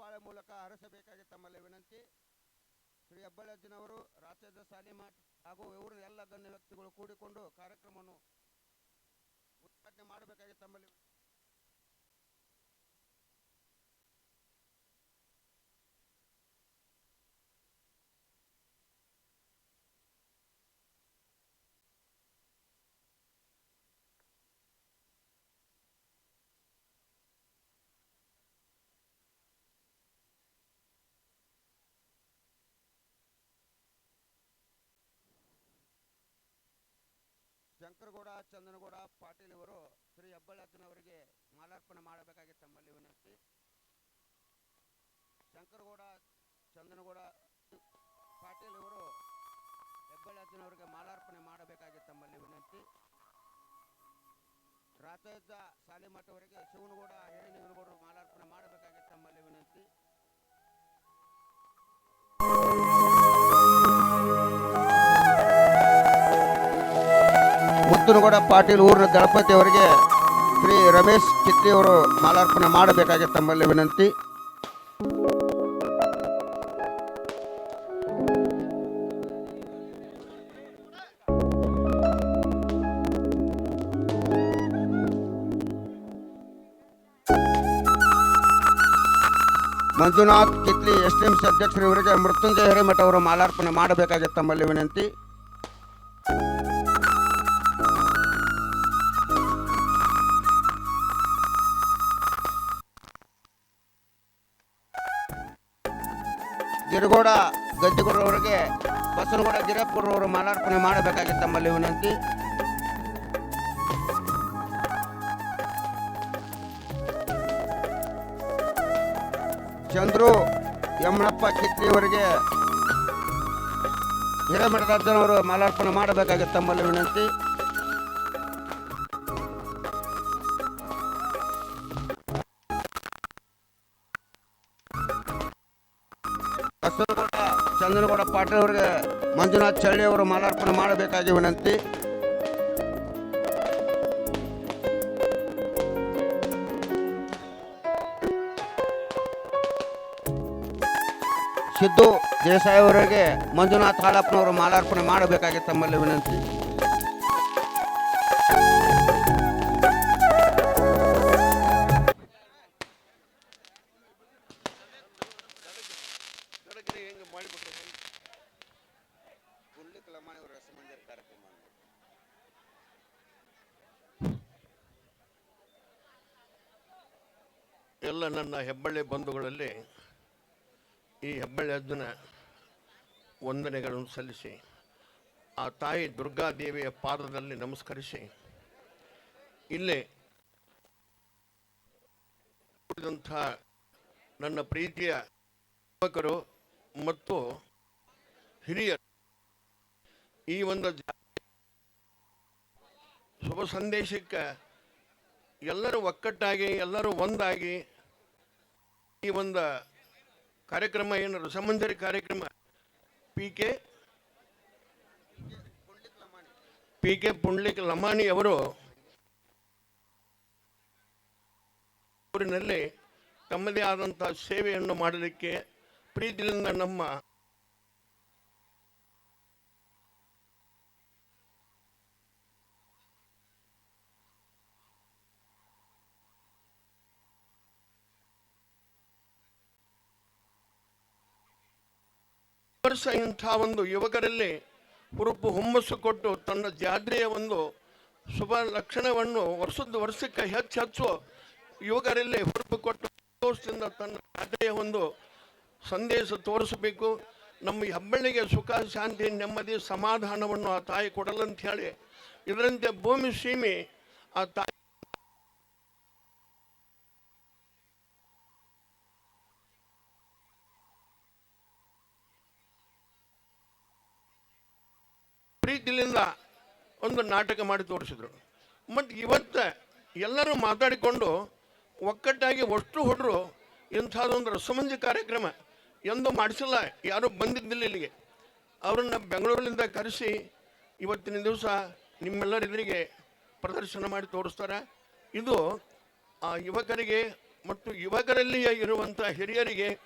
ಚಪ್ಪಾಳೆ ಮೂಲಕ ಹರಿಸಬೇಕಾಗಿ ತಮ್ಮಲ್ಲಿ ವಿನಂತಿ. ಶ್ರೀ ಹೆಬ್ಬಳ್ಳಜ್ಜನವರು ರಾಜ್ಯದ ಸಾಲಿಮಾಟ್ ಹಾಗೂ ಊರಿನ ಎಲ್ಲ ಗಣ್ಯ ವ್ಯಕ್ತಿಗಳು ಕೂಡಿಕೊಂಡು ಕಾರ್ಯಕ್ರಮವನ್ನು ಉದ್ಘಾಟನೆ ಮಾಡಬೇಕಾಗಿ ತಮ್ಮಲ್ಲಿ ಶಂಕರಗೌಡ ಚಂದನಗೌಡ ಪಾಟೀಲ್ ಅವರು ಶ್ರೀ ಹೆಬ್ಬಳ್ಳಜ್ಜನವರಿಗೆ ಮಾಲಾರ್ಪಣೆ ಮಾಡಬೇಕಾಗಿ ತಮ್ಮಲ್ಲಿ ವಿನಂತಿ. ಶಂಕರಗೌಡ, ಚಂದನಗೌಡ ಪಾಟೀಲ್ ಇವರು ಹೆಬ್ಬಳ್ಳಜ್ಜನವರಿಗೆ ಮಾಲಾರ್ಪಣೆ ಮಾಡಬೇಕಾಗಿ ತಮ್ಮಲ್ಲಿ ವಿನಂತಿ. ಶಾಲೆ ಸಾಲಿಮಠವರಿಗೆ ಶಿವನಗೌಡ ಹಿರೇನಿಗನಗೌಡರು ಮುತ್ತನಗೌಡ ಪಾಟೀಲ್ ಊರಿನ ದಳಪತಿ ಅವರಿಗೆ ಶ್ರೀ ರಮೇಶ್ ಚಿತ್ರಿ ಅವರು ಮಾಲಾರ್ಪಣೆ ಮಾಡಬೇಕಾಗಿ ತಮ್ಮಲ್ಲಿ ವಿನಂತಿ. Manjunath Kitli S T M C ಅಧ್ಯಕ್ಷರು ಇವರಿಗೆ ಮೃತ್ಯುಂಜಯ ಹಿರೇಮಠ ಅವರು ಮಾಲಾರ್ಪಣೆ ಮಾಡಬೇಕಾಗಿ ತಮ್ಮಲ್ಲಿ ವಿನಂತಿ. ಗಿರಗೌಡ ಗದ್ದಿಗೌಡರವರಿಗೆ ಬಸನಗೌಡ ಗಿರಪ್ಪರವರು ಮಾಲಾರ್ಪಣೆ ಮಾಡಬೇಕಾಗಿತ್ತು ತಮ್ಮಲ್ಲಿ ವಿನಂತಿ. ಚಂದ್ರು ಯಮಣಪ್ಪ ಕಿತ್ಲಿಯವರಿಗೆ ಹಿರೇಮಠದಾರ್ಜನವರು ಮಾಲಾರ್ಪಣೆ ಮಾಡಬೇಕಾಗಿತ್ತು ತಮ್ಮಲ್ಲಿ ವಿನಂತಿ. ಚಂದನಗೌಡ ಪಾಟೀಲ್ ಅವರಿಗೆ ಮಂಜುನಾಥ್ ಚಳ್ಳಿ ಅವರು ಮಾಲಾರ್ಪಣೆ ಮಾಡಬೇಕಾಗಿ ವಿನಂತಿ. ಸಿದ್ದು ದೇಸಾಯಿ ಅವರಿಗೆ ಮಂಜುನಾಥ್ ಹಾಲಪ್ಪನವರು ಮಾಲಾರ್ಪಣೆ ಮಾಡಬೇಕಾಗಿ ತಮ್ಮಲ್ಲಿ ವಿನಂತಿ. ಎಲ್ಲ ನನ್ನ ಹೆಬ್ಬಳ್ಳಿ ಬಂಧುಗಳಲ್ಲಿ ಈ ಹೆಬ್ಬಳ್ಳಿ ಅಜ್ಜನ ವಂದನೆಗಳನ್ನು ಸಲ್ಲಿಸಿ, ಆ ತಾಯಿ ದುರ್ಗಾದೇವಿಯ ಪಾದದಲ್ಲಿ ನಮಸ್ಕರಿಸಿ, ಇಲ್ಲಿ ನನ್ನ ಪ್ರೀತಿಯ ಯುವಕರು ಮತ್ತು ಹಿರಿಯರು ಈ ಒಂದು ಶುಭ ಸಂದೇಶಕ್ಕೆ ಎಲ್ಲರೂ ಒಕ್ಕಟ್ಟಾಗಿ, ಎಲ್ಲರೂ ಒಂದಾಗಿ ಈ ಒಂದು ಕಾರ್ಯಕ್ರಮ ಏನು ರಸಮಂಜರಿ ಕಾರ್ಯಕ್ರಮ P K P K Pundlik Lamani ಅವರು ಊರಿನಲ್ಲಿ ತಮ್ಮದೇ ಆದಂಥ ಸೇವೆಯನ್ನು ಮಾಡಲಿಕ್ಕೆ ಪ್ರೀತಿಯಿಂದ ನಮ್ಮ ವರ್ಷ ಇಂಥ ಒಂದು ಯುವಕರಲ್ಲಿ ಹುರುಪು ಹುಮ್ಮಸ್ಸು ಕೊಟ್ಟು ತನ್ನ ಜಾತ್ರೆಯ ಒಂದು ಶುಭ ಲಕ್ಷಣವನ್ನು ವರ್ಷದ ವರ್ಷಕ್ಕೆ ಹೆಚ್ಚು ಹೆಚ್ಚು ಯುವಕರಲ್ಲಿ ಹುರುಪು ಕೊಟ್ಟು ಸಂತೋಷದಿಂದ ತನ್ನ ಜಾತ್ರೆಯ ಒಂದು ಸಂದೇಶ ತೋರಿಸಬೇಕು. ನಮ್ಮ ಹೆಬ್ಬಳ್ಳಿಗೆ ಸುಖ, ಶಾಂತಿ, ನೆಮ್ಮದಿ, ಸಮಾಧಾನವನ್ನು ಆ ತಾಯಿ ಕೊಡಲಂತ ಹೇಳಿ ಇದರಂತೆ ಭೂಮಿ ಸೀಮೆ ಆ ತಾಯಿ ಪ್ರೀತಿಲಿಂದ ಒಂದು ನಾಟಕ ಮಾಡಿ ತೋರಿಸಿದ್ರು. ಮತ್ತು ಇವತ್ತು ಎಲ್ಲರೂ ಮಾತಾಡಿಕೊಂಡು ಒಕ್ಕಟ್ಟಾಗಿ ಅಷ್ಟು ಹುಡ್ರು ಇಂಥದ್ದೊಂದು ರಸಮಂಜಿ ಕಾರ್ಯಕ್ರಮ ಎಂದೂ ಮಾಡಿಸಿಲ್ಲ, ಯಾರೂ ಬಂದಿದ್ದಿಲ್ಲ ಇಲ್ಲಿಗೆ. ಅವರನ್ನು ಬೆಂಗಳೂರಿನಿಂದ ಕರೆಸಿ ಇವತ್ತಿನ ದಿವಸ ನಿಮ್ಮೆಲ್ಲರ ಎದುರಿಗೆ ಪ್ರದರ್ಶನ ಮಾಡಿ ತೋರಿಸ್ತಾರೆ. ಇದು, ಆ, ಯುವಕರಿಗೆ ಮತ್ತು ಯುವಕರಲ್ಲಿಯೇ ಇರುವಂಥ ಹಿರಿಯರಿಗೆ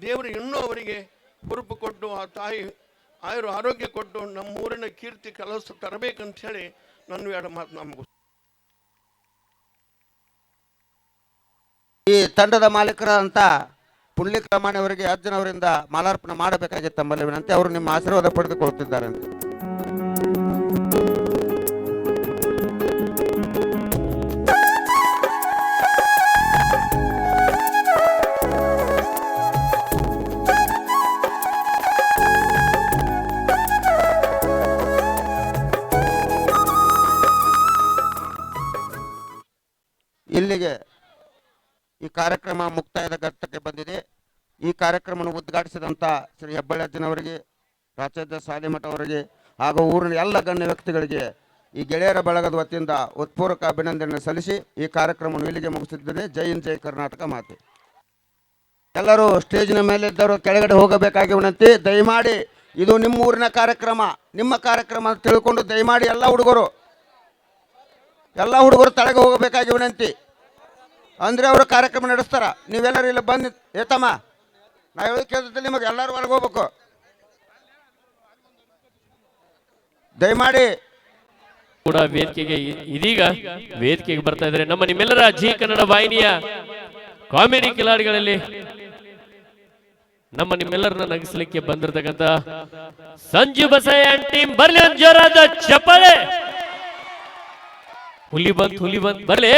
ದೇವರು ಇನ್ನೂ ಅವರಿಗೆ ಹುರುಪು ಕೊಟ್ಟು ಆ ತಾಯಿ ಆಯುರು ಆರೋಗ್ಯ ಕೊಟ್ಟು ನಮ್ಮೂರಿನ ಕೀರ್ತಿ ಕಲಸ ತರಬೇಕಂತ ಹೇಳಿ ನನ್ನ ಎರಡು ಮಾತು ನಮಗೂ ಈ ತಂಡದ ಮಾಲೀಕರಾದಂಥ ಪುಂಡ್ಲಿಕ್ ರಮಾಣಿ ಅವರಿಗೆ ಅಜ್ಜನವರಿಂದ ಮಾಲಾರ್ಪಣೆ ಮಾಡಬೇಕಾಗಿತ್ತು ತಮ್ಮಲ್ಲಿ ವಿನಂತಿ. ಅವರು ನಿಮ್ಮ ಆಶೀರ್ವಾದ ಪಡೆದುಕೊಳ್ತಿದ್ದಾರೆ ಕಾರ್ಯಕ್ರಮ ಮುಕ್ತಾಯದ ಘಟ್ಟಕ್ಕೆ ಬಂದಿದೆ. ಈ ಕಾರ್ಯಕ್ರಮವನ್ನು ಉದ್ಘಾಟಿಸಿದಂಥ ಶ್ರೀ ಹೆಬ್ಬಳ್ಳಜ್ಜನವರಿಗೆ ಪ್ರಾಚಾರ್ಯ ಸಾಲಿಮಠ ಅವರಿಗೆ ಹಾಗೂ ಊರಿನ ಎಲ್ಲ ಗಣ್ಯ ವ್ಯಕ್ತಿಗಳಿಗೆ ಈ ಗೆಳೆಯರ ಬಳಗದ ವತಿಯಿಂದ ಉತ್ಪೂರ್ವಕ ಅಭಿನಂದನೆ ಸಲ್ಲಿಸಿ ಈ ಕಾರ್ಯಕ್ರಮವನ್ನು ಇಲ್ಲಿಗೆ ಮುಗಿಸುತ್ತಿದ್ದೇನೆ. ಜೈ ಹಿಂದ್, ಜೈ ಕರ್ನಾಟಕ ಮಾತೆ. ಎಲ್ಲರೂ ಸ್ಟೇಜಿನ ಮೇಲೆ ಇದ್ದವರು ಕೆಳಗಡೆ ಹೋಗಬೇಕಾಗಿ ವಿನಂತಿ, ದಯಮಾಡಿ ಇದು ನಿಮ್ಮ ಊರಿನ ಕಾರ್ಯಕ್ರಮ, ನಿಮ್ಮ ಕಾರ್ಯಕ್ರಮ ಅಂತ ತಿಳ್ಕೊಂಡು ದಯಮಾಡಿ ಎಲ್ಲ ಹುಡುಗರು ಎಲ್ಲ ಹುಡುಗರು ತಳಗೆ ಹೋಗಬೇಕಾಗಿ ವಿನಂತಿ. ಅಂದ್ರೆ ಅವರು ಕಾರ್ಯಕ್ರಮ ನಡೆಸ್ತಾರ. ನೀವೆಲ್ಲರೂ ಇಲ್ಲಿ ಬಂದು ಏತಮ್ಮ ನಾ ಹೇಳೋದು ಕೇಳ್ತಿದ್ದೆ ನಿಮಗೆ ಎಲ್ಲರೂ ಹೊರಗೆ ಹೋಗ್ಬೇಕು. ದಯಮಾಡಿ. ಕೂಡ ವೇದಿಕೆಗೆ ಇದೀಗ ವೇದಿಕೆಗೆ ಬರ್ತಾ ಇದ್ರೆ ನಮ್ಮ ನಿಮ್ಮೆಲ್ಲರ ಜಿ ಕನ್ನಡ ವಾಹಿನಿಯ ಕಾಮಿಡಿ ಕಿಲಾಡಿಗಳಲ್ಲಿ ನಮ್ಮ ನಿಮ್ಮೆಲ್ಲರನ್ನ ನಗಿಸ್ಲಿಕ್ಕೆ ಬಂದಿರತಕ್ಕಂತ ಸಂಜು ಬಸಯ್ಯ ಟೀಮ್ ಬರ್ಲಿ ಒಂದು ಜೋರಾದ ಚಪ್ಪಳೆ. ಹುಲಿ ಬಂತ್ ಹುಲಿ ಬಂತ್ ಬರ್ಲಿ.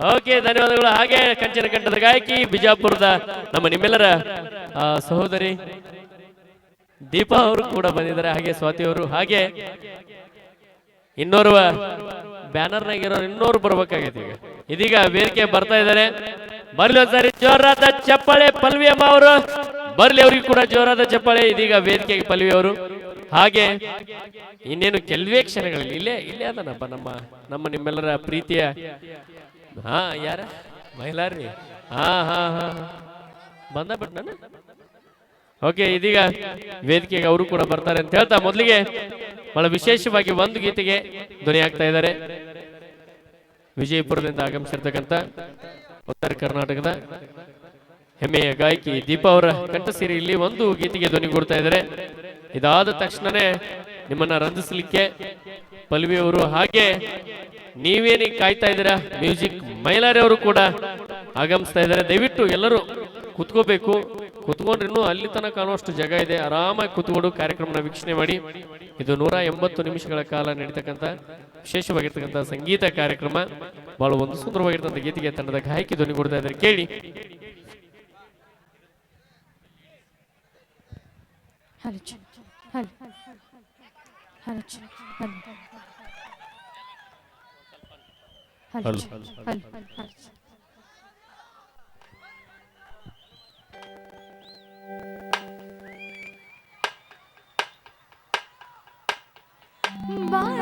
ಓಕೆ, ಧನ್ಯವಾದಗಳು. ಹಾಗೆ ಕಂಚಿನ ಕಂಠದ ಗಾಯಕಿ ಬಿಜಾಪುರದ ನಮ್ಮ ನಿಮ್ಮೆಲ್ಲರ ಸಹೋದರಿ ದೀಪಾ ಅವರು ಕೂಡ ಬಂದಿದ್ದಾರೆ. ಹಾಗೆ ಸ್ವಾತಿ ಅವರು, ಹಾಗೆ ಇನ್ನೋರ್ವ ಬ್ಯಾನರ್ನಾಗ ಇರೋರು ಇನ್ನೋರು ಬರ್ಬೇಕಾಗೈತೆ ಈಗ. ಇದೀಗ ವೇದಿಕೆ ಬರ್ತಾ ಇದ್ದಾರೆ. ಬರ್ಲಿ ಒಂದ್ಸರಿ. ಜೋರಾದ ಚಪ್ಪಾಳೆ ಪಲ್ವಿ ಅಮ್ಮ ಅವರು. ಬರ್ಲಿ, ಅವ್ರಿಗೆ ಕೂಡ ಜೋರಾದ ಚಪ್ಪಾಳೆ. ಇದೀಗ ವೇದಿಕೆಗೆ ಪಲ್ವಿ ಅವರು. ಹಾಗೆ ಇನ್ನೇನು ಕೆಲವೇ ಕ್ಷಣಗಳಲ್ಲಿ ಇಲ್ಲೇ ಇಲ್ಲೇ ಅದನಪ್ಪ ನಮ್ಮ ನಮ್ಮ ನಿಮ್ಮೆಲ್ಲರ ಪ್ರೀತಿಯ ಹಾ, ಯಾರ? ಮಹಿಳಾರ್ರಿ ಹಾ ಹಾ ಹಾ ಬಂದ ಬಿಟ್ ನಾನು ಓಕೆ, ಇದೀಗ ವೇದಿಕೆಗೆ ಅವರು ಕೂಡ ಬರ್ತಾರೆ ಅಂತ ಹೇಳ್ತಾ ಮೊದಲಿಗೆ ಬಹಳ ವಿಶೇಷವಾಗಿ ಒಂದು ಗೀತೆಗೆ ಧ್ವನಿ ಆಗ್ತಾ ಇದ್ದಾರೆ. ವಿಜಯಪುರದಿಂದ ಆಗಮಿಸಿರ್ತಕ್ಕಂಥ ಉತ್ತರ ಕರ್ನಾಟಕದ ಹೆಮ್ಮೆಯ ಗಾಯಕಿ ದೀಪಾ ಅವರ ಕಂಠಸಿರಿ ಇಲ್ಲಿ ಒಂದು ಗೀತೆಗೆ ಧ್ವನಿ ಕೊಡ್ತಾ ಇದ್ದಾರೆ. ಇದಾದ ತಕ್ಷಣನೇ ನಿಮ್ಮನ್ನ ರಂಜಿಸಲಿಕ್ಕೆ ಪಲ್ವಿ ಅವರು ಹಾಗೆ ನೀವೇನಿ ಕಾಯ್ತಾ ಇದ್ದೀರಾ? ಮ್ಯೂಸಿಕ್ ಮೈಲಾರಿ ಅವರು ಕೂಡ ಆಗಮಿಸ್ತಾ ಇದ್ದಾರೆ. ದಯವಿಟ್ಟು ಎಲ್ಲರೂ ಕುತ್ಕೋಬೇಕು. ಕುತ್ಕೊಂಡ್ರೆ ಅಲ್ಲಿ ತನಕ ಅನ್ನೋಷ್ಟು ಜಾಗ ಇದೆ. ಆರಾಮಾಗಿ ಕುತ್ಕೊಂಡು ಕಾರ್ಯಕ್ರಮನ ವೀಕ್ಷಣೆ ಮಾಡಿ. ಇದು ನೂರ ಎಂಬತ್ತು ನಿಮಿಷಗಳ ಕಾಲ ನಡೀತಕ್ಕಂಥ ವಿಶೇಷವಾಗಿರ್ತಕ್ಕಂಥ ಸಂಗೀತ ಕಾರ್ಯಕ್ರಮ. ಬಹಳ ಒಂದು ಸುಂದರವಾಗಿರ್ತಕ್ಕಂಥ ಗೀತೆಗೆ ತಂಡದ ಗಾಯಕಿ ಧ್ವನಿ ಕೊಡ್ತಾ ಇದ್ದಾರೆ. ಕೇಳಿ. Hello, ಹಲೋ hello, hello, ಹಲ್ ಹಲ್ Bye.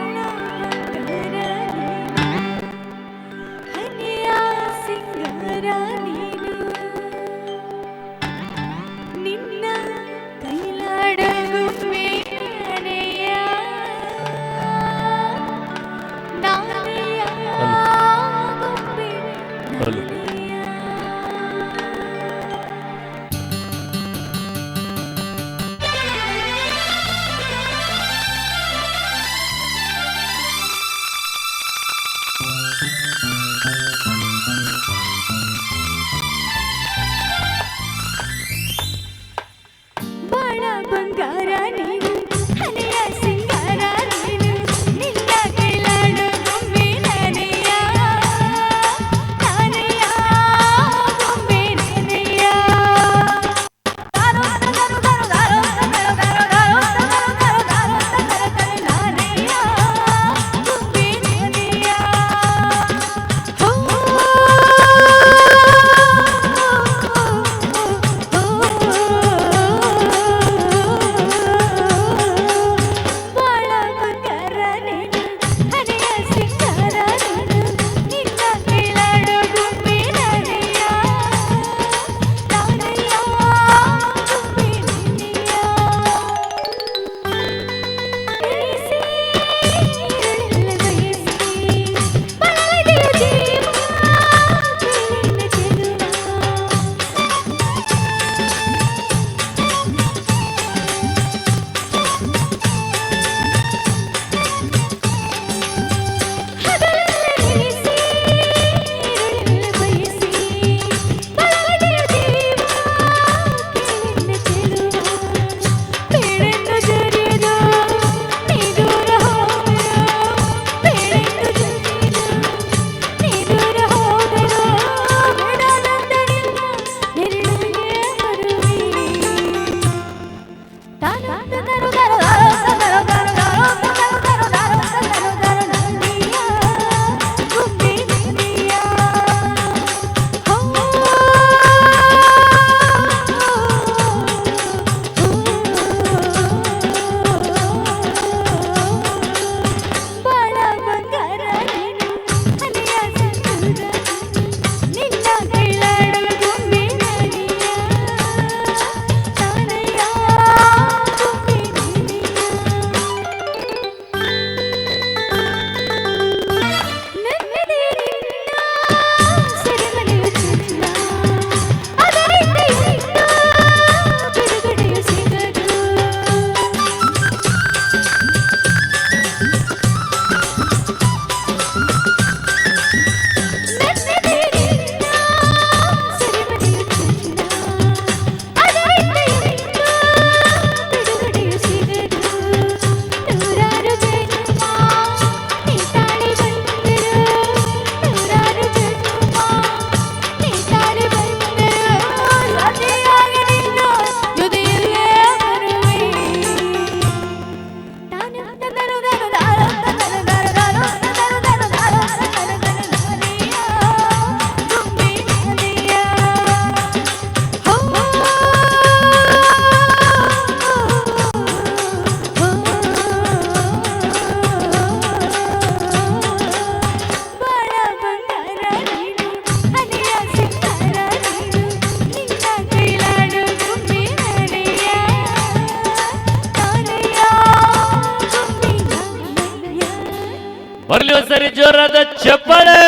ಜೋರಾದ ಚಪ್ಪಳೆ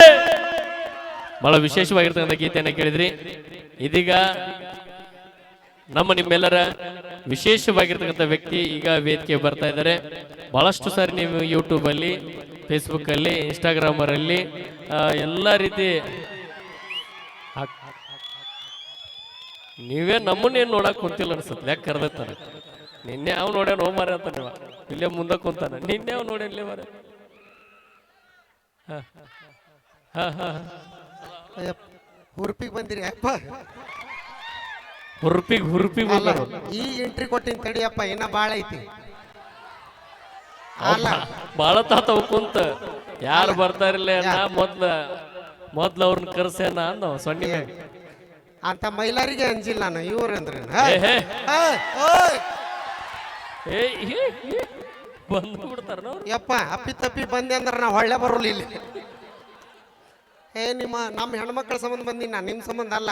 ಬಹಳ ವಿಶೇಷವಾಗಿರ್ತಕ್ಕಂಥ ಗೀತೆಯನ್ನು ಕೇಳಿದ್ರಿ. ಇದೀಗ ನಮ್ಮ ನಿಮ್ಮೆಲ್ಲರ ವಿಶೇಷವಾಗಿರ್ತಕ್ಕಂಥ ವ್ಯಕ್ತಿ ಈಗ ವೇದಿಕೆ ಬರ್ತಾ ಇದ್ದಾರೆ. ಬಹಳಷ್ಟು ಸಾರಿ ನೀವು ಯೂಟ್ಯೂಬ್ ಅಲ್ಲಿ ಫೇಸ್ಬುಕ್ ಅಲ್ಲಿ ಇನ್ಸ್ಟಾಗ್ರಾಮ್ ಅಲ್ಲಿ ಎಲ್ಲ ರೀತಿ ನೀವೇ ನಮ್ಮನ್ನೇನು ನೋಡಕ್ ಕುಂತಿಲ್ಲ ಅನ್ಸುತ್ತೆ. ಯಾಕೆ ಕರೆದತ್ತಾನೆ ನಿನ್ನೆ ಅವ್ನು ನೋಡ್ಯಾನ ಹೋ ಮಾರ ಅಂತ ನೀವು. ಇಲ್ಲೇ ಮುಂದೆ ಕುಂತಾನ. ನಿನ್ನೆ ಅವ್ನು ನೋಡ್ಯಾನ ಮಾರ ಹಾ ಹಾ ಹುರುಪಿಗೆ ಬಂದಿರಿ ಅಪ್ಪ. ಹುರ್ಪಿಗೆ ಹುರ್ಪಿ ಅಲ್ಲ ಈ ಎಂಟ್ರಿ ಕೊಟ್ಟಿನ ತಡಿಯಪ್ಪ ಇನ್ನ ಬಾಳ ಐತಿ. ಅಲ್ಲ. ಬಾಳ ತಾತ ಕುಂತ. ಯಾರು ಬರ್ತಾರಿಲ್ಲ ಮೊದ್ಲ ಮೊದ್ಲ ಅವ್ರನ್ನ ಕರ್ಸೇನ ಅಂದ ಸೊನ್ನಿ. ಅಂತ ಮೈಲಾರಿಗೆ ಅಂಜಿಲ್ಲ ನಾನು ಇವ್ರ ಅಂದ್ರೆ ಏ, ಹೇ. ಏ ಹೇ, ಹೇ. ಬಂದು ಬಿಡ್ತಾರ ಯಪ್ಪ ಅಪ್ಪಿ ತಪ್ಪಿ ಬಂದೆ ಅಂದ್ರೆ ನಾವು ಹೊಳ್ಳೆ ಬರಲಿಲ್ಲ ಇಲ್ಲಿ. ಏ ನಿಮ್ಮ ನಮ್ಮ ಹೆಣ್ಮಕ್ಳ ಸಂಬಂಧ ಬಂದಿ ನಾ ನಿಮ್ಮ ಸಂಬಂಧ ಅಲ್ಲ.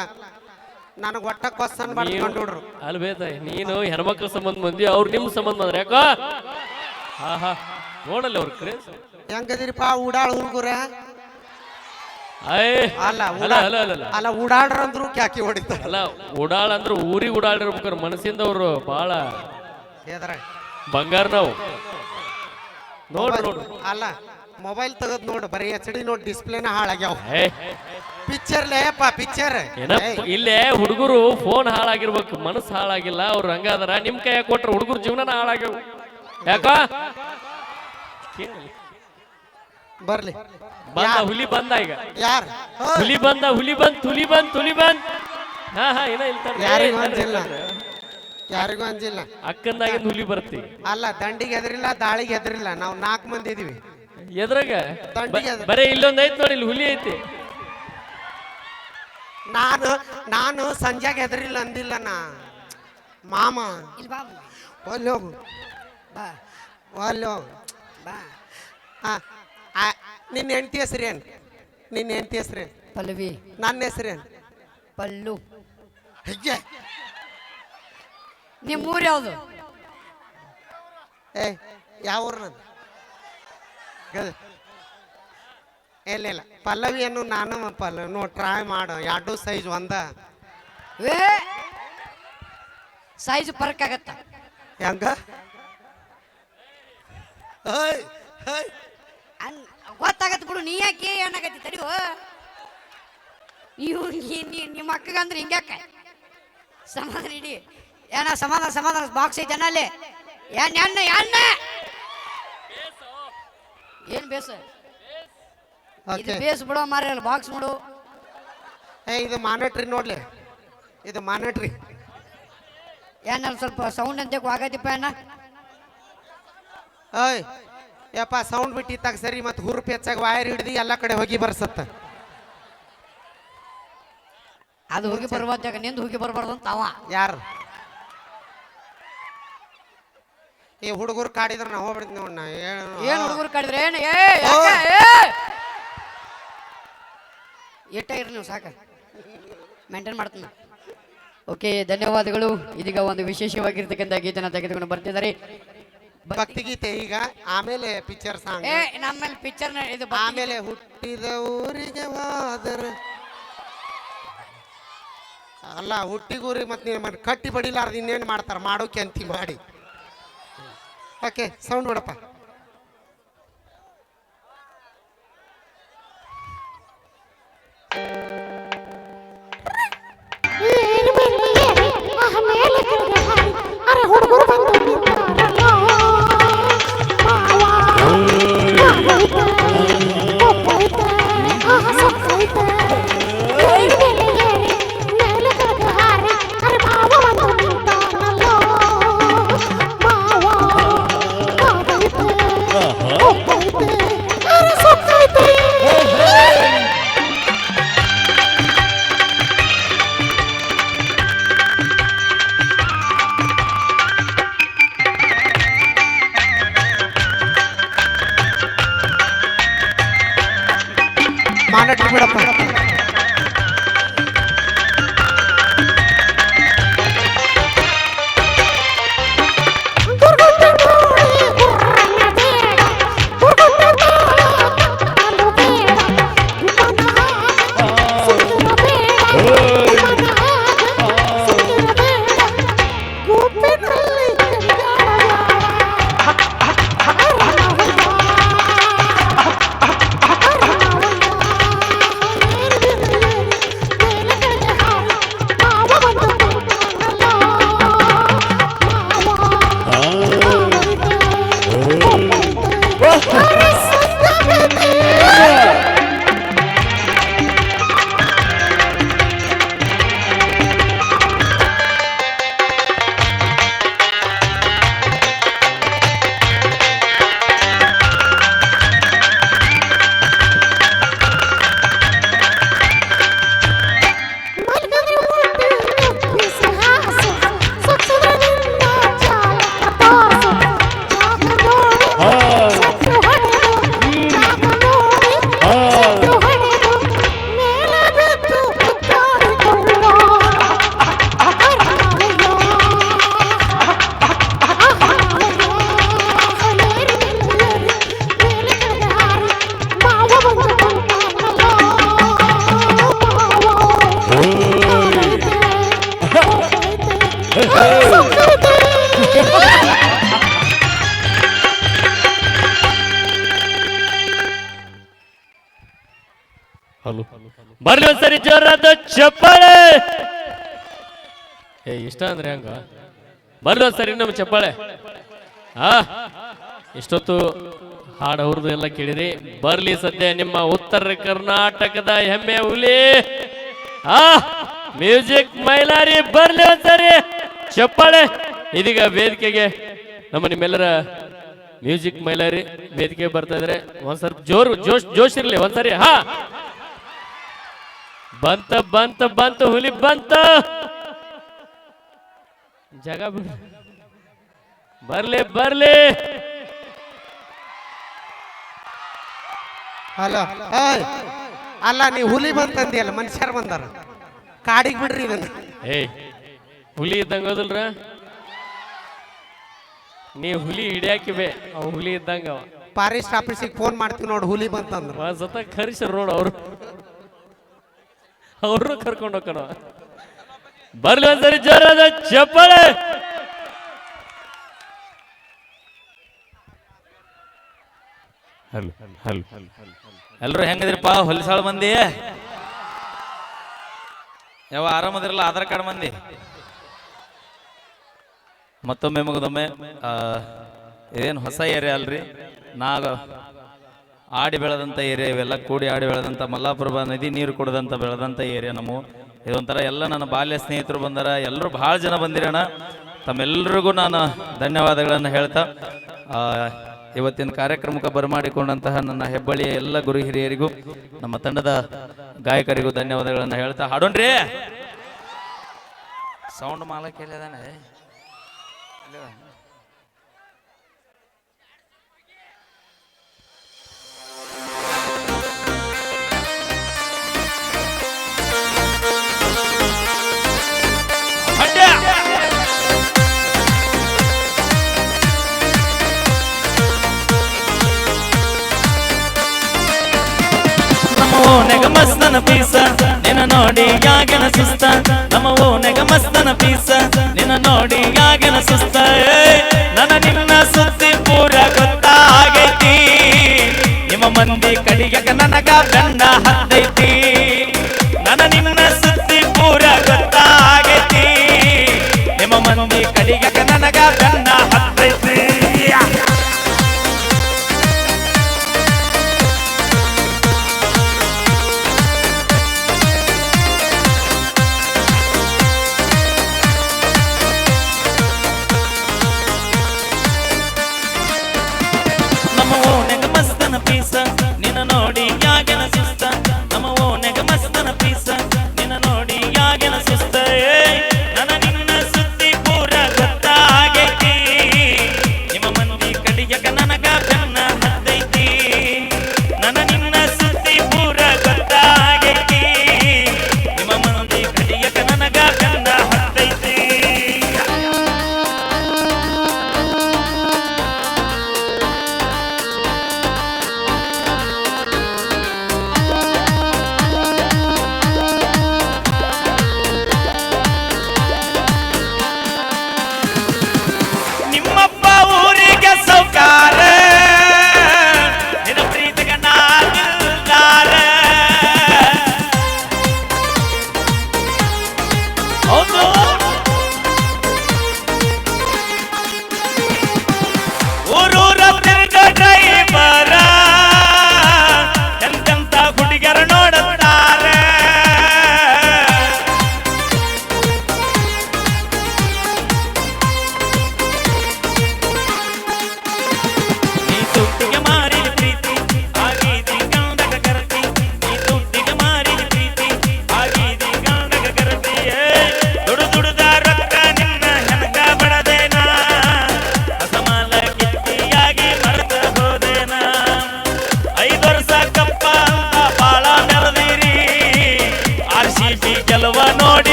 ನನಗೆ ಒಟ್ಟ ಕೊಸ್ ಅನ್ಬಾರ್ದು ಅಲ್ಲಿ ಬೇತ ನೀನು ಹೆಣ್ಮಕ್ಳ ಸಂಬಂಧ ಬಂದಿ ಅವ್ರು ನಿಮ್ಮ ಸಂಬಂಧ ಬಂದ್ರೆ ಯಾಕೋ? ಹಾ ಹಾ. ನೋಡಲ್ಲ ಅವ್ರ ಕ್ರೇಜ್ ಹೆಂಗದಿರಿಪ್ಪ ಉಡಾಳ ಹುಡುಗರ? ಅಲ್ಲ ಅಲ್ಲ ಉಡಾಳ್ ಅಲ್ಲ ಅಲ್ಲ ಅಲ್ಲ. ಅಲ್ಲ ಉಡಾಳ್ರಂದ್ರು ಕ್ಯಾಕಿ ಹೊಡಿತಾರ. ಅಲ್ಲ ಉಡಾಳ ಅಂದ್ರೆ ಊರಿಗೆ ಉಡಾಳಿರ್ಬೇಕಾರೆ ಮನಸ್ಸಿಂದ ಅವರು ಎದ್ರ ಬಂಗಾರ ನಾವು. ನೋಡ್ ನೋಡ್ರಿ ಅಲ್ಲ ಮೊಬೈಲ್ ತೆಗೆದ್ ನೋಡು ಬರೀ ಎಚ್ ಡಿ ನೋಡ್ ಡಿಸ್ಪ್ಲೇನ ಹಾಳಾಗ್ಯಾವ. ಏ ಪಿಕ್ಚರ್ ಲೇಪ ಪಿಕ್ಚರ್ ಇಲ್ಲೇ ಹುಡುಗರು ಫೋನ್ ಹಾಳಾಗಿರ್ಬೇಕು ಮನಸ್ಸು ಹಾಳಾಗಿಲ್ಲ ಅವ್ರು ಹಂಗಾದ್ರ ನಿಮ್ ಕೈ ಕೊಟ್ರ ಹುಡುಗರು ಜೀವನ ಹಾಳಾಗ್ಯಾವ. ಯಾಕ? ಬರ್ಲಿ. ಬಂದ ಹುಲಿ ಬಂದ ಈಗ. ಯಾರ್? ಹುಲಿ ಬಂದ ಹುಲಿ ಬಂದ್ ತುಲಿ ಬಂದ್ ತುಲಿ ಬಂದ್. ಹಾ ಹಾ ಏನ ಇಲ್ತಾರೆ. ಯಾರಿಗೂ ಅಂಜಿಲ್ಲ ಯಾರಿಗೂ ಅಂಜಿಲ್ಲ. ಅಕ್ಕಂದಾಗ ಹುಲಿ ಬರ್ತಿ. ಅಲ್ಲ ದಂಡಿಗೆ ಎದ್ರಿಲ್ಲ ದಾಳಿಗೆ ಎದ್ರಿಲ್ಲ. ನಾವು ನಾಲ್ಕು ಮಂದಿ ಇದೀವಿ. ಎದ್ರಾಗ? ದಂಡಿಗೆ ಬರೇ ಇಲ್ಲೊಂದ್ ಐತ್ ನೋಡಿ ಇಲ್ಲಿ ಹುಲಿ ಐತಿ. ನಾನು ನಾನು ಸಂಜೆಗೆ ಎದ್ರಿಲ್ಲ ಅಂದಿಲ್ಲ ನಾ. ಮಾಮ. ಇಲ್ಲಿ ಬಾ ಒಲ್ಲಿ ಹೋಗು. ಬಾ. ಒಲ್ಲಿ ಹೋಗು. ಬಾ. ಆ, ಆ, ನಿನ್ನ ಹೆಂಡತಿ ಹೆಸ್ರೇನು ನಿನ್ನ ಹೆಂಡತಿ ಹೆಸ್ರೇನು ಪಲ್ಲವಿ. ನನ್ನ ಹೆಸ್ರೇನು ಪಲ್ಲು. ಅಯ್ಯ ನಿಮ್ಮ ಊರು ಯಾವುದು? ಏ ಯಾವ ಊರು ನಂದು ಗದ ಇಲ್ಲ ಇಲ್ಲ ಪಲ್ಲವಿಯನ್ನು ನಾನು ಪಲ್ಲ ನೋ ಟ್ರೈ ಮಾಡು. ಎರಡು ಸೈಜ್ ಒಂದ. ಏ ಸೈಜ್ ಫರ್ಕ್ ಆಗತ್ತ. ಹೆಂಗ? ಹೇಯ್, ಹೇಯ್. ಅನ್ ಗೊತ್ತಾಗತ್ತ ಬಿಡು ನೀ ಯಾಕೆ ಏನಾಗತ್ತಿ ತಡಿಯೋ ನೀವು ನಿಮ್ಮ ಅಕ್ಕಗ ಅಂದ್ರೆ ಹಿಂಗ್ಯಾಕ? ಸಮಾಧಾನ ಇಡಿ. ಏನ ಸಮಾಧಾನ ಸಮಾಧಾನ ಬಾಕ್ಸ್ ಐತೆ ಅಲ್ಲಿ ಏನ್ ಎಣ್ಣ ಎಣ್ಣ! ಏನ್ ಬೇಸ? ಇದು. ಬೇಸ್ ಬಿಡೋ ಮಾರ ಬಾಕ್ಸ್ ಬಿಡು. ಏ ಇದು ಮಾನಿಟ್ರಿ ನೋಡ್ಲಿ. ಇದು ಮಾನಿಟ್ರಿ ಏನಲ್ಲಿ ಸ್ವಲ್ಪ ಸೌಂಡ್ ಅಂತ ಆಗೈತಿಪ್ಪ ಏನ? ಯಪ್ಪ ಸೌಂಡ್ ಬಿಟ್ಟಿತ್ತಾಗ ಸರಿ ಮತ್ತೆ ಹುರುಪು ಹೆಚ್ಚಾಗಿ ವಾಯರ್ ಹಿಡಿದು ಎಲ್ಲ ಕಡೆ ಹೋಗಿ ಬರ್ಸತ್ತ. ಅದು ಹೋಗಿ ಬರ್ಬಾರ್ದಾಗ ನಿಂದು ಹೋಗಿ ಬರ್ಬಾರ್ದು ಅಂತ ಅವ. ಯಾರು? ಈ ಹುಡುಗರು ಕಾಡಿದ್ರೆ ನಾವು ಹೋಗ್ಬಿಡ್ತೀನಿ ನೋಡ್ ನಾ. ಏನ್ ಹುಡುಗರು ಕಾಡಿದ್ರೆ? ಏನು? ಏ ಇರ್ಲಿ ಎಟ್ಟ ಇರ್ರಿ ನೀವು ಸಾಕ. ಮೇಂಟೈನ್ ಮಾಡ್ತೀನಿ. ಓಕೆ ಧನ್ಯವಾದಗಳು. ಇದೀಗ ಒಂದು ವಿಶೇಷವಾಗಿರ್ತಕ್ಕಂಥ ಗೀತನ ತೆಗೆದುಕೊಂಡು ಬರ್ತಿದ್ದಾರೆ. ಭಕ್ತಿ ಗೀತೆ ಈಗ ಆಮೇಲೆ ಪಿಕ್ಚರ್ ಸಾಂಗ್ ಏ ನಮ್ಮಲ್ಲಿ ಪಿಕ್ಚರ್ ಇದು ಆಮೇಲೆ ಹುಟ್ಟಿದ ಊರಿಗೆ ಹೋದ್ರ ಅಲ್ಲ ಹುಟ್ಟಿಗೂರಿ ಮತ್ತೆ ನೀವು ಮತ್ತೆ ಕಟ್ಟಿ ಬಡಿಲಾರ್ದು ಇನ್ನೇನು ಮಾಡ್ತಾರೆ? ಮಾಡೋಕೆ ಅಂತಿ ಮಾಡಿ. ಓಕೆ ಸೌಂಡ್ ಅರೆ ಹುಡುಗರು ಬಂದು ಅಂದ್ರೆ ಹಂಗ? ಬರ್ಲ ಸರಿ ನಮ್ಮ ಚಪ್ಪಾಳೆ. ಆ ಇಷ್ಟೊತ್ತು ಹಾಡು ಅವ್ರದ್ದು ಎಲ್ಲ ಕೇಳಿರಿ. ಬರ್ಲಿ ಸದ್ಯ ನಿಮ್ಮ ಉತ್ತರ ಕರ್ನಾಟಕದ ಹೆಮ್ಮೆ ಹುಲಿ. ಆ, ಮ್ಯೂಸಿಕ್ ಮೈಲಾರಿ, ಬರ್ಲಿ ಒಂದ್ಸರಿ. ಚಪ್ಪಾಳೆ, ಇದೀಗ ವೇದಿಕೆಗೆ ನಮ್ಮ ನಿಮ್ಮೆಲ್ಲರ ಮ್ಯೂಸಿಕ್ ಮೈಲಾರಿ ವೇದಿಕೆ ಬರ್ತಾ ಇದ್ರೆ. ಒಂದ್ ಸ್ವಲ್ಪ ಜೋರು, ಜೋಶ್ ಜೋಶ್ ಇರ್ಲಿ, ಒಂದ್ಸರಿ, ಹಾ. ಬಂತ ಬಂತ ಬಂತ, ಹುಲಿ ಬಂತ. ಜಾಗ ಬರ್ಲಿ ಬರ್ಲಿ. ಹಲೋ ಅಲ್ಲ ನೀ ಹುಲಿ ಬಂತಂದಿಯಲ್ಲ ಮನುಷ್ಯರು ಬಂದಾರ. ಕಾಡಿಗೆ ಬಿಡ್ರಿ ಇದನ್ನ ಏಯ್ ಹುಲಿ ಇದ್ದಂಗ ಹೋದಲ್ರ? ನೀ ಹುಲಿ ಹಿಡಿಯಾಕಿವೆ ಅವ್ ಹುಲಿ ಇದ್ದಂಗ ಅವ. ಫಾರೆಸ್ಟ್ ಆಫೀಸಿಗೆ ಫೋನ್ ಮಾಡ್ತೀವಿ ನೋಡಿ ಹುಲಿ ಬಂತಂದ್ರ. ಜೊತೆ ಸತ ಕರಿಸ್ರ ನೋಡು ಅವ್ರು. ಅವರು ಕರ್ಕೊಂಡು ಹೋಗ್ಕಣ ಬರ್ಲಿ ಒಂದ್ಸರಿ ಜೋರಾದ ಚಪ್ಪಾಳೆ ಎಲ್ರು ಹೆಂಗದ್ರಿಪ್ಪ? ಹೊಲಿಸಾಳ ಮಂದಿ? ಯಾವ ಆರಾಮದಿರಲ್ಲ ಆಧಾರ್ ಕಾರ್ಡ್ ಮಂದಿ? ಮತ್ತೊಮ್ಮೆ ಮುಗಿದೊಮ್ಮೆ ಇದೇನು ಹೊಸ ಏರಿಯಾ ಅಲ್ರಿ? ನಾಗ ಆಡಿ ಬೆಳೆದಂಥ ಏರಿಯಾ ಇವೆಲ್ಲ ಕೂಡಿ ಆಡಿ ಬೆಳೆದಂಥ ಮಲ್ಲಾಪುರ ನದಿ ನೀರು ಕುಡಿದಂಥ ಬೆಳೆದಂಥ ಏರಿಯಾ ನಮ್ಮ ಇದೊಂಥರ ಎಲ್ಲ ನನ್ನ ಬಾಲ್ಯ ಸ್ನೇಹಿತರು ಬಂದಾರ. ಎಲ್ಲರೂ ಭಾಳ ಜನ ಬಂದಿರೋಣ ತಮ್ಮೆಲ್ಲರಿಗೂ ನಾನು ಧನ್ಯವಾದಗಳನ್ನು ಹೇಳ್ತಾ ಇವತ್ತಿನ ಕಾರ್ಯಕ್ರಮಕ್ಕೆ ಬರಮಾಡಿಕೊಂಡಂತಹ ನನ್ನ ಹೆಬ್ಬಳ್ಳಿಯ ಎಲ್ಲ ಗುರು ಹಿರಿಯರಿಗೂ, ನಮ್ಮ ತಂಡದ ಗಾಯಕರಿಗೂ ಧನ್ಯವಾದಗಳನ್ನು ಹೇಳ್ತಾ ಹಾಡೋಣ್ರಿ. ಸೌಂಡ್ ಮಾಲ ಕೇಳಿದಾನೆ ಓನೆಗ ಮಸ್ತನ ಪೀಸ. ನಿನ್ನ ನೋಡಿ ಯಾಗನ ಸುಸ್ತ ನಮ್ಮ ಓನೆಗ ಮಸ್ತನ ಪೀಸ. ನಿನ್ನ ನೋಡಿ ಯಾಗನ ಸುಸ್ತ ನನ್ನ ನಿನ್ನ ಸುದ್ದಿ ಪೂರ ಗೊತ್ತಾಗೈತಿ ನಿಮ್ಮ ಮಂದಿ ಕಡಿಯಕ ನನಗ ಬೆನ್ನ ಹತ್ತೈತಿ. ನನ್ನ ನಿನ್ನ ಸುದ್ದಿ ಪೂರ ಗೊತ್ತಾಗೈತಿ ನಿಮ್ಮ ಮಂದಿ ಕಡಿಯಕ ನನಗ ಬೆನ್ನ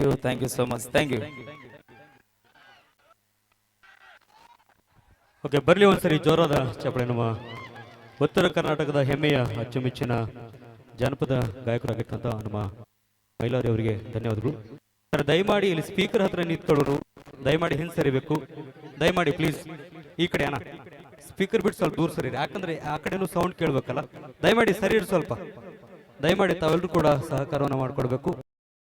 you thank you so much thank you okay ಬರಲಿ ಒಂದ್ಸರಿ ಜೋರಾದ ಚಪ್ಪಳೆ ನಮ್ಮ ಉತ್ತರ ಕರ್ನಾಟಕದ ಹೆಮ್ಮೆಯ, ಅಚ್ಚುಮೆಚ್ಚಿನ ಜಾನಪದ ಗಾಯಕರಾಗಿರ್ತಕ್ಕಂಥ ನಮ್ಮ ಮೈಲಾರಿ ಅವರಿಗೆ ಧನ್ಯವಾದಗಳು. ಸರ್, ದಯಮಾಡಿ ಇಲ್ಲಿ ಸ್ಪೀಕರ್ ಹತ್ರ ನಿಂತ್ಕೊಳ್ಳೋರು, ದಯಮಾಡಿ ಹಿಂದೆ ಸರಿಬೇಕು ದಯಮಾಡಿ ಪ್ಲೀಸ್ ಈ ಕಡೆ ಅಣ್ಣ. ಸ್ಪೀಕರ್ ಬಿಟ್ಟು ಸ್ವಲ್ಪ ದೂರ ಸರಿ ಯಾಕಂದ್ರೆ ಆ ಕಡೆನೂ ಸೌಂಡ್ ಕೇಳಬೇಕಲ್ಲ. ದಯಮಾಡಿ ಸರಿ ಸ್ವಲ್ಪ. ದಯಮಾಡಿ ತಾವೆಲ್ಲರೂ ಕೂಡ ಸಹಕಾರವನ್ನು ಮಾಡಿಕೊಡ್ಬೇಕು